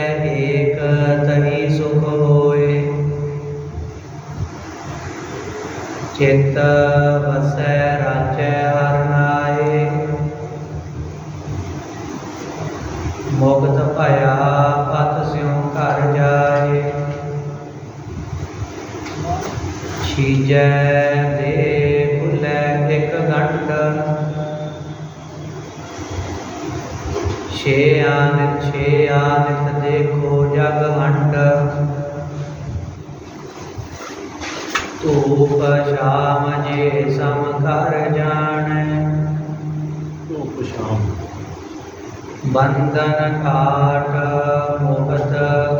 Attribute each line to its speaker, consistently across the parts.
Speaker 1: ਏਕ ਤਹੀ ਸੁਖ ਹੋਏ। ਚਿਤ ਵਸੈ, ਰਾਜੈ ਹਰਿ ਨਾਏ। ਮੁਕਤ ਭਇਆ ਪਤ ਸਿਉ ਘਰ ਜਾਏ। ਛੀਜੈ ਦੇ ਭੁਲੈ ਇਕ ਗੰਢ। ਛੇ ਆਨਿਤ ਛੇ ਆਨਿਤ देखो जगमंड धूप शाम जे सम कर जान।
Speaker 2: धूप शाम
Speaker 1: बंधन काट मुगत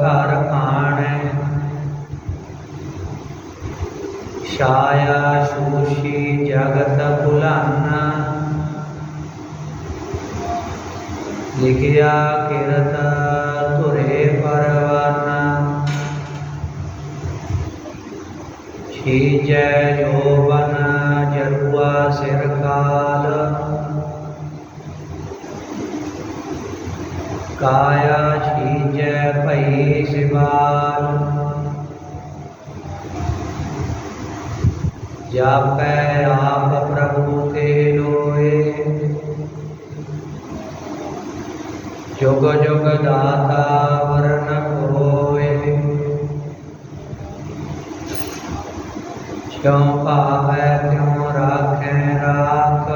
Speaker 1: कर खान छाया शूषी जगत बुलाना लिखिया किरता खीज यौवन जरुआ सिरकाल। काया छीज पई सिबाल जापै आप प्रभु के लोए। जुग जुग दाता ਕਿਉ ਭਾਵੈ, ਕਿਉ ਰਾਖੈ ਰਾਖ?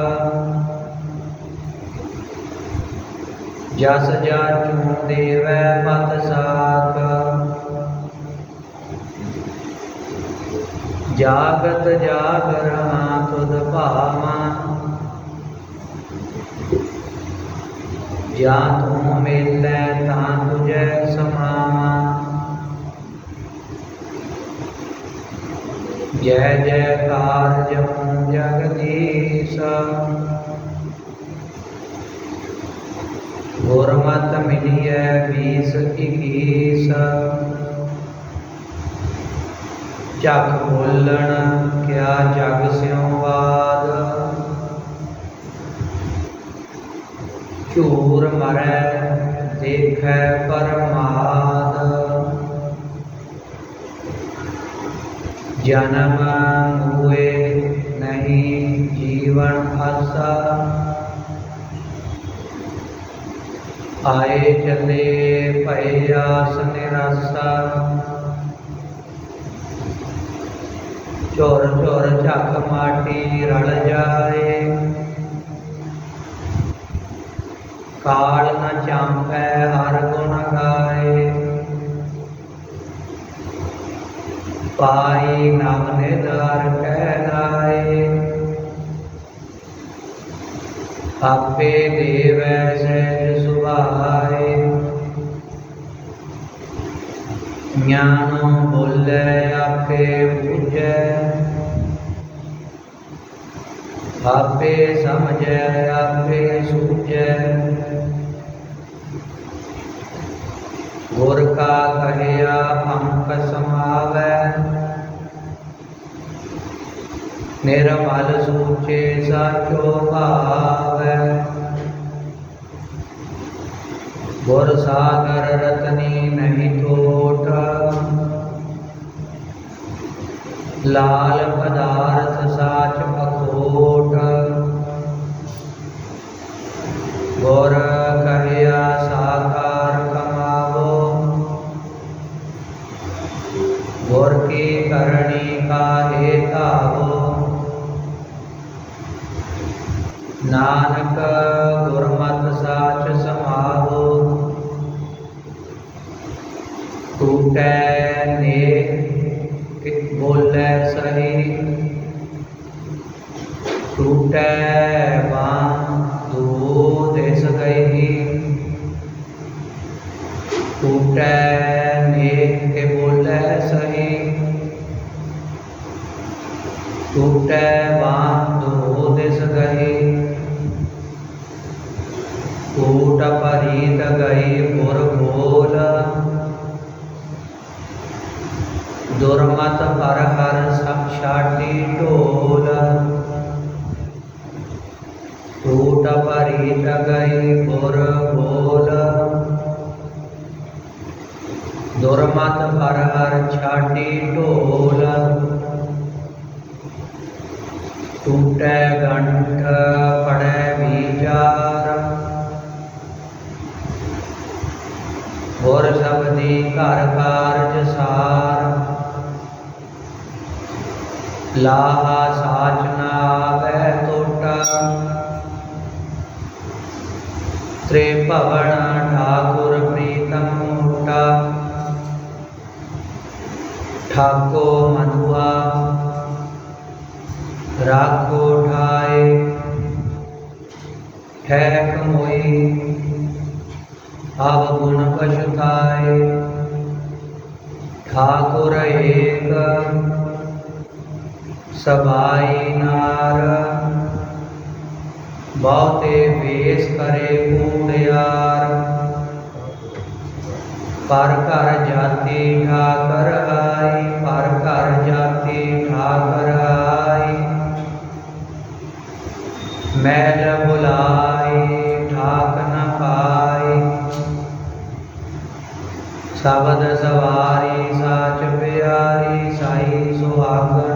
Speaker 1: ਜਸ ਜਾਚੂ ਦੇਵੈ ਪਤ ਸਾਖ। ਜਾਗਤ ਜਾਗਰ ਹਾਂ ਤੁਧ ਭਾਵਾਂ। ਜਾਂ ਤੂੰ ਮਿਲੈ जय जयकारजं जगदीश गुरमत मिलिय बीस इक्कीस जग बोलन क्या जग स्योवाद झूर मर देख परमा जन्म हुए नहीं जीवन आशा आए चले पहयास निराशा चोर चोर चाकमाटी रल जाए। काल न चांपै पाई नाम निधार कहलाए। आपे देव सहज सुभाए। ज्ञानो बोले आपे पूजे आपे समझे आपे सूझे। गोरखा कहया अंक समाव निर्मल सूचे साचो भाव गुर सागर रतनी नहीं टोट लाल पदार्थ साच अखोट गोरा कैन बोल सही? टू कैन मत हर हर साक्षाटी टोल। टूट परी गई बुर बोल दुर्मत हर हर छाटी टोल। टूट गंठ पड़े विचार। और सब दी घर कार्य सार लाहा साचना आवे तोटा। त्रिभवन ठाकुर प्रीतम मोटा। ठाको मधुआ राखो ठाए। ठहक मोई अब गुण पशु थाए। ठाकुर एक। सभाए नार। बहुते बेस करे कूड़ियार पर घर जाते ठाकर आई पर घर जाते ठाकर आई मैल बुलाए, ठाक न पाए। शबद सवारी, साच प्यारी, साई सुहागर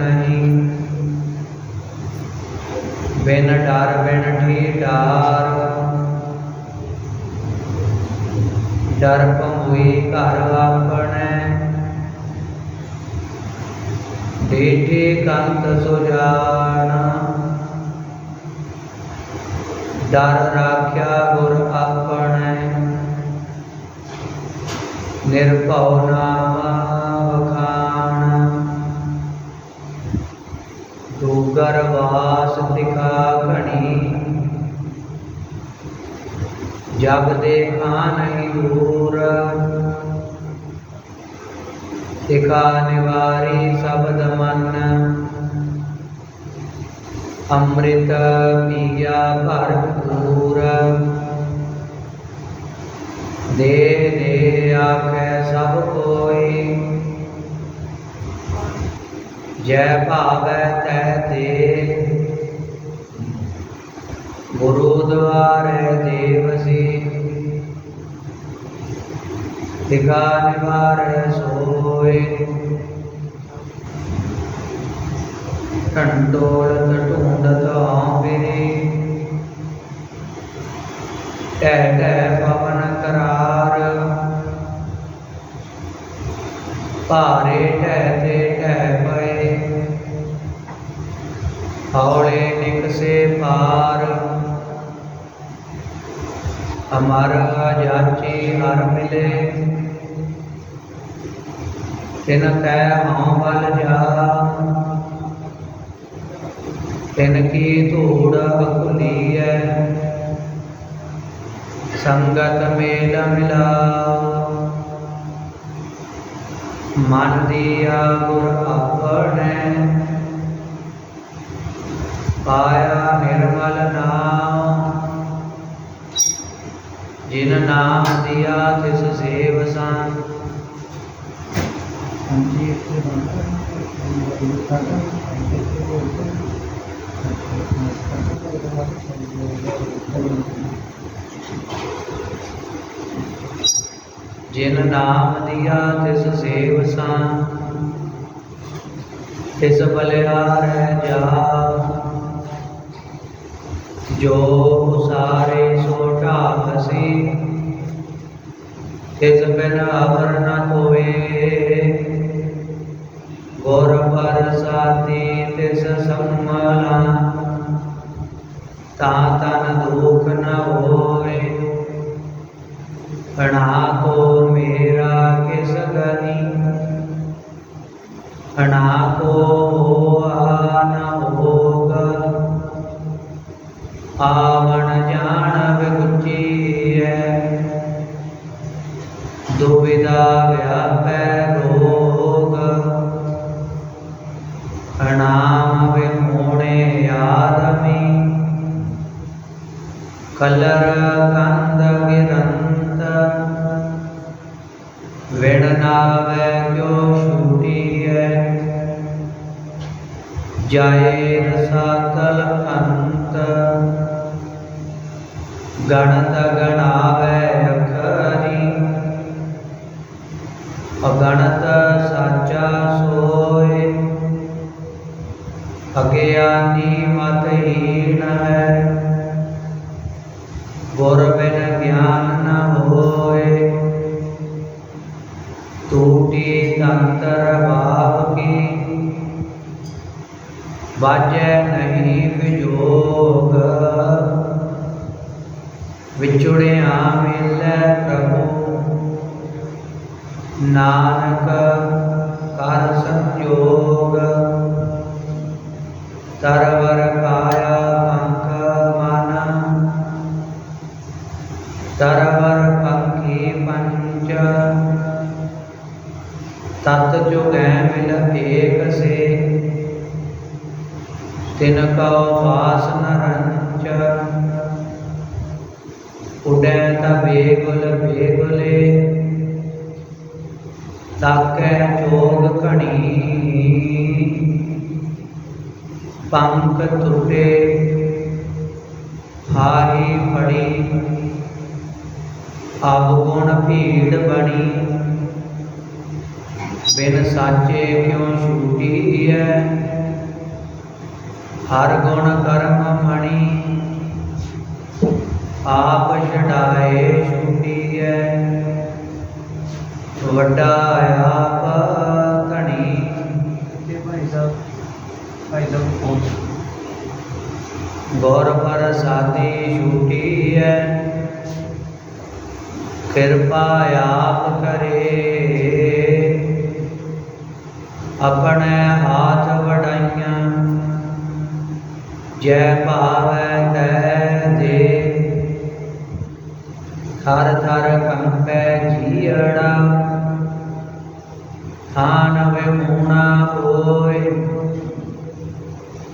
Speaker 1: ਡਰ ਭਮੁਈ ਘਰ ਆਪਣੇ ਡੇਠੇ ਕੰਤ ਸੁਜਾਨ ਡਰ ਰਾਖਿਆ ਗੁਰ ਆਪਣੇ ਨਿਰਭਉ ਨਾਮ ਵਖਾਣ ਦੂਗਰ ਵਾਸ ਦਿਖਾ ਘਣੀ जब देखा नहीं दूर। तिका निवारी शब्द मन। अमृत पिया भरपूर। दे दे आख सब कोई। जय भाव तय दे। ਗੁਰੂ ਦੁਆਰੇ ਦੇਵਸੀ ਦਿਖਾ ਨਿਵਾਰੈ ਸੋਏ। ਢੰਡੋਲਤ ਢੂੰਡਤ ਆਂਬਿਰੀ ਟੈ ਟੈ ਪਵਨ ਕਰਾਰ। ਭਾਰੇ ਟੈ ਤੇ ਟੈ ਪਏ। ਹੌਲੇ ਨਿਕਸੇ ਪਾਰ हमारा जाची हर मिले। तिन कै हों बल जा। तिन की धूड़ अकुली है संगत मेल मिला। मन दिया गुर आपने पाया निर्मल नाम। जिन नाम दिया तिस सेव सान जिन नाम दिया तिस सेव सान तिस बलिहार जा जो सारे सो हसी तेजबेन बिना गौर पर साथी तेज दुख न होए को मेरा किस गनी? को हो न होगा। आवन ਦੁਬਿਧਾ ਵਿਆਪੈ ਰੋਗ ਅਨਾਮ ਵਿਹੋਣੇ ਆਦਮੀ। ਕਲਰ ਕੰਦ ਗਿਰੰਤ। ਵਿਣ ਕਿਉ ਛੂਟੀਐ। ਜਾਏ ਰਸਾਤਲ ਅੰਤ। ਗਣਤ ਗਣਾਵੇ अगणत સાચા सोय અજ્ઞાની मतहीन है। गुर बिन ज्ञान न होए। टूटी तंत्र बाप की। बाजे नहीं विजोग। विछुड़िया मिल ਨਾਨਕ ਕਰ ਸੰਜੋਗ, ਤਰਵਰ ਕਾਇਆ ਪੰਖ ਮਨ, ਤਰਵਰ ਪੰਖੀ ਪੰਚ ਤਤ ਜੁਗੈ ਮਿਲ ਏਕ ਸੇ, ਤਿਨ ਕਉ ਵਾਸ ਨ ਰੰਚ ਉਡੈ ਤਬੇ ਗੁਲ ਬੇਗੁਲੇ ਤਾਕੈ ਜੋਗ ਘਣੀ ਪੰਖ ਟੁਟੇ ਹਾਰੀ ਫੜੀ। ਆਬ ਭੀੜ ਬਣੀ। ਬਿਨ ਸਾਚੇ ਕਿਉ ਛੂਟੀ ਹੈ ਹਰ ਗੁਣ ਕਰਮ ਮਣੀ। ਆਪ ਛਡਾਏ ਛੂਟੀ ਹੈ ਵੱਡਾ ਆਪ ਧਣੀ ਤੇ ਭਾਈ ਸਾਹਿਬ ਭਾਈ ਸਾਹਿਬ
Speaker 3: ਪਹੁੰਚ।
Speaker 1: ਗੌਰ ਪ੍ਰਸਾਦੀ ਛੂਟੀ ਹੈ ਕਿਰਪਾ ਆਪ ਕਰੇ। ਆਪਣੇ ਹਾਥ ਵਡਾਈਆਂ। ਜੈ ਭਾਵੈ ਤੈ थर थर कंप जियड़ा थान वे मुना होय।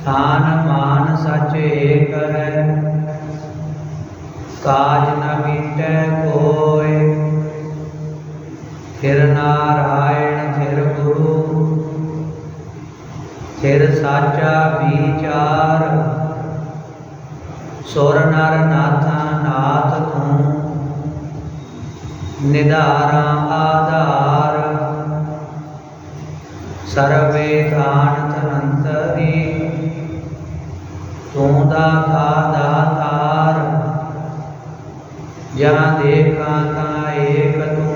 Speaker 1: थान मान सच एक है काज न मिट कोय। फिर नारायण फिर गुरु फिर साचा विचार। सुर नर नाथ नाथ तू निधारा आधार। सर्वे कान दातार या देखा था एक तू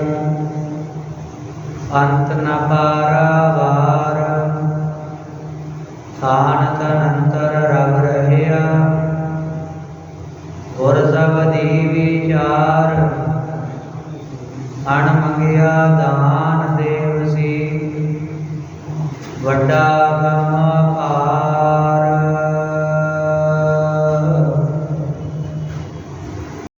Speaker 1: अंत न पारावार कान रव रहे और सब दी विचार ਅਣ ਮੰਗਿਆ ਦਾਨ ਦੇਵਸੀ ਵੱਡਾ